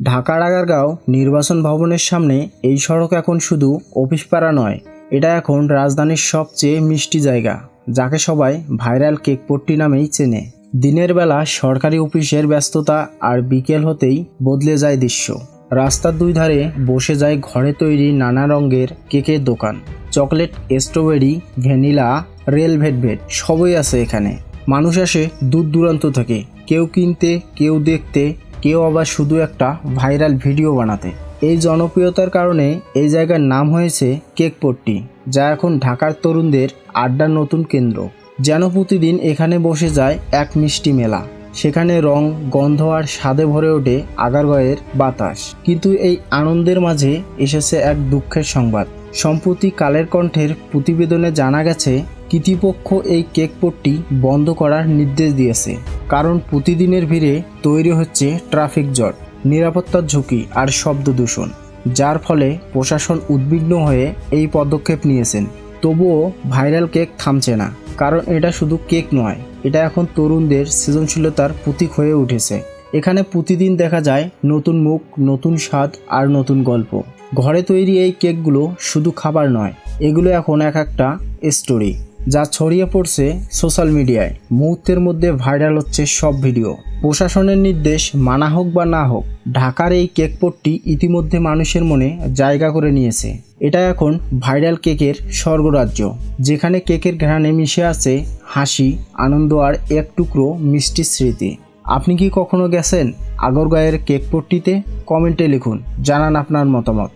ঢাকার আগারগাঁও নির্বাচন ভবনের সামনে এই সড়ক এখন শুধু অফিস পাড়া নয়। এটা এখন রাজধানীর সবচেয়ে মিষ্টি জায়গা, যাকে সবাই ভাইরাল কেকপট্টি নামেই চেনে। দিনের বেলা সরকারি অফিসের ব্যস্ততা আর বিকেল হতেই বদলে যায় দৃশ্য। রাস্তার দুই ধারে বসে যায় ঘরে তৈরি নানা রঙের কেকের দোকান। Chocolate, strawberry, vanilla, red velvet সবই আছে এখানে। মানুষ আসে দূর দূরান্ত থেকে। কেউ কিনতে, কেউ দেখতে কেউ আবার শুধু একটা ভাইরাল ভিডিও বানাতে। এই জনপ্রিয়তার কারণে এই জায়গার নাম হয়েছে কেকপট্টি, যা এখন ঢাকার তরুণদের আড্ডার নতুন কেন্দ্র। যেন প্রতিদিন এখানে বসে যায় এক মিষ্টি মেলা। সেখানে রং, গন্ধ আর স্বাদে ভরে ওঠে আগারগয়ের বাতাস। কিন্তু এই আনন্দের মাঝে এসেছে এক দুঃখের সংবাদ। সম্প্রতি কালের কণ্ঠের প্রতিবেদনে জানা গেছে, কৃতিপক্ষ এই কেকপট্টি বন্ধ করার নির্দেশ দিয়েছে। কারণ প্রতিদিনের ভিড়ে তৈরি হচ্ছে ট্রাফিক জট, নিরাপত্তার ঝুঁকি আর শব্দ দূষণ, যার ফলে প্রশাসন উদ্বিগ্ন হয়ে এই পদক্ষেপ নিয়েছেন। তবুও ভাইরাল কেক থামছে না, কারণ এটা শুধু কেক নয়, এটা এখন তরুণদের সৃজনশীলতার প্রতীক হয়ে উঠেছে। এখানে প্রতিদিন দেখা যায় নতুন মুখ, নতুন স্বাদ আর নতুন গল্প। ঘরে তৈরি এই কেকগুলো শুধু খাবার নয়, এগুলো এখন এক একটা স্টোরি যা ছড়িয়ে পড়ছে সোশ্যাল মিডিয়ায়। মুহূর্তের মধ্যে ভাইরাল হচ্ছে সব ভিডিও। প্রশাসনের নির্দেশ, মানা হোক বা না হোক, ঢাকার এই কেকপটটি ইতিমধ্যে মানুষের মনে জায়গা করে নিয়েছে। এটা এখন ভাইরাল কেকের স্বর্গরাজ্য, যেখানে কেকের ঘ্রাণে মিশে আছে হাসি, আনন্দ আর এক টুকরো মিষ্টি স্মৃতি। আপনি কি কখনো গেছেন আগরগাঁয়ের কেকপট্টিতে কমেন্টে লিখুন, জানান আপনার মতামত।